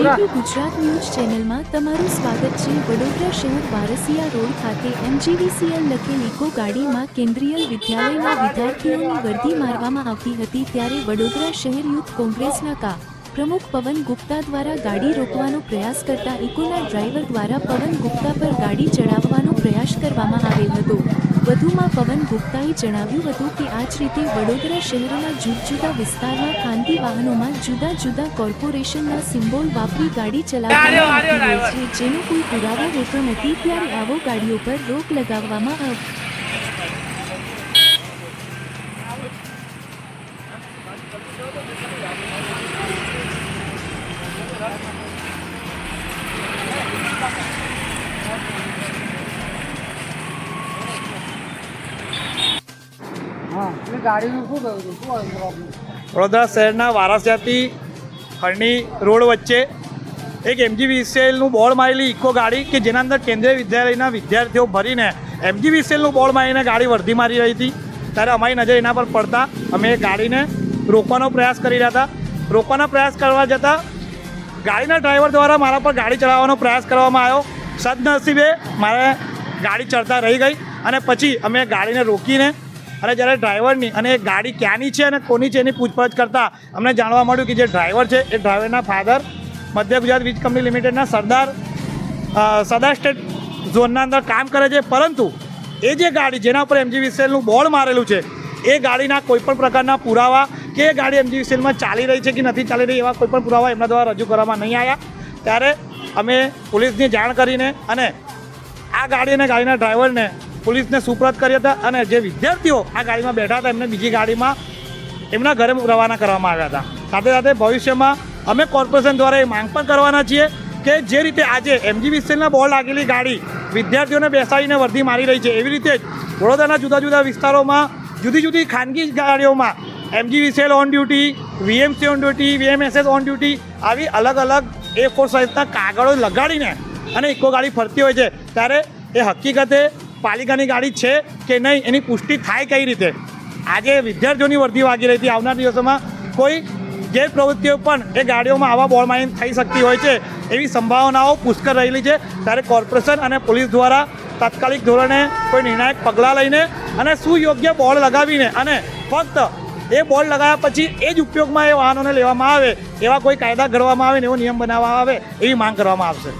JP Gujarat news ચેનલમાં તમારું સ્વાગત છે. વડોદરા શહેર વારસિયા રોડ ખાતે એમજીવીસીએલ લખેલ ઇકો ગાડીમાં કેન્દ્રીય વિદ્યાલયના વિદ્યાર્થીઓની વર્દી મારવામાં આવતી હતી ત્યારે વડોદરા શહેર યુથ કોંગ્રેસના કા. પ્રમુખ પવન ગુપ્તા દ્વારા ગાડી રોકવાનો પ્રયાસ કરતા ઇકોના ડ્રાઈવર દ્વારા પવન ગુપ્તા પર ગાડી ચડાવવાનો પ્રયાસ કરવામાં આવેલ હતો. વધુમાં પવન ગુપ્તાએ જણાવ્યું હતું કે આ જ રીતે વડોદરા શહેરના જુદા જુદા વિસ્તારમાં ખાનગી વાહનોમાં જુદા જુદા કોર્પોરેશનના સિમ્બોલ વાપરી ગાડી ચલાવવામાં આવી છે, જેનો કોઈ પુરાવો હોતો નથી, ત્યારે આવો ગાડીઓ પર રોક લગાવવામાં આવતી એટલે ગાડીનું શું થયું હતું? શું આવ્યું પ્રોબ્લેમ વડોદરા શહેરના વારાસિયાથી હરણી રોડ વચ્ચે એક એમજીવીસીએલનું બોર્ડ મારેલી ઇકો ગાડી કે જેના અંદર કેન્દ્રીય વિદ્યાલયના વિદ્યાર્થીઓ ભરીને એમજીવીસીએલનું બોર્ડ મારીને ગાડી વર્ધી મારી રહી હતી. ત્યારે અમારી નજર એના પર પડતા અમે એ ગાડીને રોકવાનો પ્રયાસ કરી રહ્યા હતા. રોકવાનો પ્રયાસ કરવા જતાં ગાડીના ડ્રાઈવર દ્વારા મારા પર ગાડી ચલાવવાનો પ્રયાસ કરવામાં આવ્યો. સદનસીબે મારે ગાડી ચડતા રહી ગઈ અને પછી અમે ગાડીને રોકીને અને જ્યારે ડ્રાઈવરની અને એ ગાડી ક્યાંની છે અને કોની છે એની પૂછપરછ કરતાં અમને જાણવા મળ્યું કે જે ડ્રાઈવર છે એ ડ્રાઈવરના ફાધર મધ્ય ગુજરાત વીજ કંપની લિમિટેડના સરદાર સરદાર સ્ટેટ ઝોનના અંદર કામ કરે છે. પરંતુ એ જે ગાડી જેના ઉપર એમજીવીસીએલનું બોર્ડ મારેલું છે, એ ગાડીના કોઈપણ પ્રકારના પુરાવા કે એ ગાડી એમજીવીસીએલમાં ચાલી રહી છે કે નથી ચાલી રહી એવા કોઈપણ પુરાવા એમના દ્વારા રજૂ કરવામાં નહીં આવ્યા. ત્યારે અમે પોલીસની જાણ કરીને અને આ ગાડી અને ગાડીના ડ્રાઈવરને પોલીસને સુપ્રત કર્યા હતા અને જે વિદ્યાર્થીઓ આ ગાડીમાં બેઠા હતા, એમને બીજી ગાડીમાં એમના ઘરે રવાના કરવામાં આવ્યા હતા. સાથે સાથે ભવિષ્યમાં અમે કોર્પોરેશન દ્વારા એ માંગ પણ કરવાના છીએ કે જે રીતે આજે એમજીવીસીએલના બોર્ડ લાગેલી ગાડી વિદ્યાર્થીઓને બેસાડીને વર્ધી મારી રહી છે, એવી રીતે જ વડોદરાના જુદા જુદા વિસ્તારોમાં જુદી જુદી ખાનગી ગાડીઓમાં MGVCL on duty, VMC on duty, VMSS on duty આવી અલગ અલગ એ ફોર સાઇઝના કાગળો લગાડીને અને ઇકો ગાડી ફરતી હોય છે. ત્યારે એ હકીકતે પાલિકાની ગાડી છે કે નહીં, એની પુષ્ટિ થાય કઈ રીતે? આજે વિદ્યાર્થીઓની વર્ધી વાગી રહી હતી. આવનાર દિવસોમાં કોઈ જે પ્રવૃત્તિઓ પણ એ ગાડીઓમાં આવા બોર્ડ માઇન થઈ શકતી હોય છે એવી સંભાવનાઓ પુષ્કળ રહેલી છે. ત્યારે કોર્પોરેશન અને પોલીસ દ્વારા તાત્કાલિક ધોરણે કોઈ નિર્ણાયક પગલાં લઈને અને સુયોગ્ય બોર્ડ લગાવીને અને ફક્ત એ બોર્ડ લગાવ્યા પછી એ જ ઉપયોગમાં એ વાહનોને લેવામાં આવે એવા કોઈ કાયદા ઘડવામાં આવે ને એવો નિયમ બનાવવામાં આવે એવી માંગ કરવામાં આવશે.